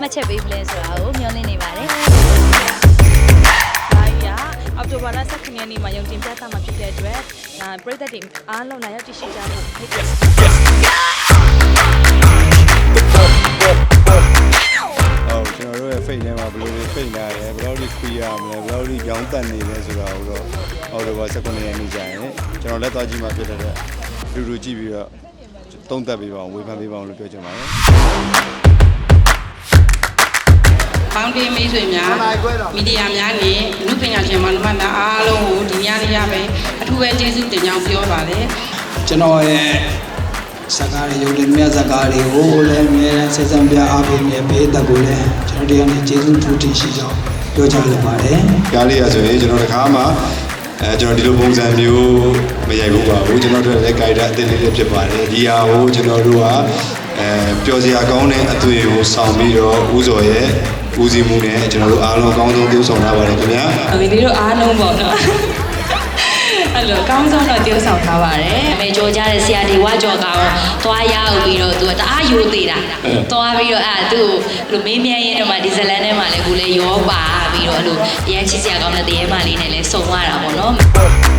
မှတ်ချက်ပေးမလဲဆိုတာကိုမျှော်လင့်နေပါတယ်ဒါကြီးကအောက်တိုဘာလ19ရက်နေ့မှာရုံတင်ပြသမှာဖြစ်တဲ့အတွက်ဒါပြည်သက်တွေအားလုံးလာရောက်ကြည့်ရှုကြဖို့ဖိတ်ခေါ်ပါတယ်ဟုတ်ကျွန်တော်တို့ရဲ့ fake ထဲမှာဘယ်လိုတွေ fake လာတယ်ဘယ်လိုတွေ free ရမလဲဘယ်လိုတွေကြောင်းတက်နေလဲဆိုတာကိုတော့အော်တိုဘာ19ရက်နေ့ကြာရင်ကျွန်တော်လက်သွားကြည့်မှဖြစ်တဲ့အတွက်လူလူကြည့်ပြီးတော့ သုံးသပ်ပေးပါအောင်ဝေဖန်ပေးပါအောင်လို့ပြောချင်ပါတယ်ပေါင်းတင်းမိတ်ဆွေများမီဒီယာများနဲ့အမှုပညာရှင်မောင်နှမများအားလုံးကိုဒီညနေရပဲအထူးပဲကျေးဇူးတင်ကြောင်းပြောပါတယ်ကျွန်တော်ရဲ့ဇာတ်ကားတွေရုပ်တင်မြတ်ဇာတ်ကားတွေကိုလည်းအမြဲတမ်းဆက်ဆံပြအားပေးနေပေးတဲ့ကိုလည်းကျွန်တော်တို့ကနေကျေးဇူးထူးတင်ရှိကြောင်းပြောကြားလိုပါတယ်ကားလေးရဆိုရင်ကျွန်တော်တခါမှ အဲကျွန်တော်ဒီလိုပုံစံမျိုးမရိုက်ဘူးပါဘူးကျွန်တော်တို့လည်း guide အသစ်လေးလေးဖြစ်ပါတယ်ဒီဟာကိုကျွန်တော်တို့ကအဲပျော်စရာကောင်းတဲ့အသွင်ကိုဆောင်ပြီးတော့ဦးစော်ရဲ့ဦးစီးမှုနဲ့ကျွန်တော်တို့အားလုံးအကောင်းဆုံးပြုဆောင်ထားပါတယ်ခင်ဗျာ။ဒီလေးတို့အားလုံးပေါ့နော်။အဲ့လိုအကောင်းဆုံးတော့ tiêu ဆောင်ထားပါတယ်အမေကြောကြတဲ့ဆရာဒီဝါကြောကောင်သွားရအောင်ပြီးတော့သူကတအားရိုးသေးတာသွားပြီးတော့အဲ့ဒါသူ့ကိုလိုမေးမြန်းရင်းတော့မှဒီဇလန်ထဲမှာလည်းကိုလည်းရောပါ ပြီးတော့အဲ့လိုအရင်ချစ်စရာကောင်းတဲ့တရေမလေးနဲ့လည်းစုံသွားတာပေါ့နော်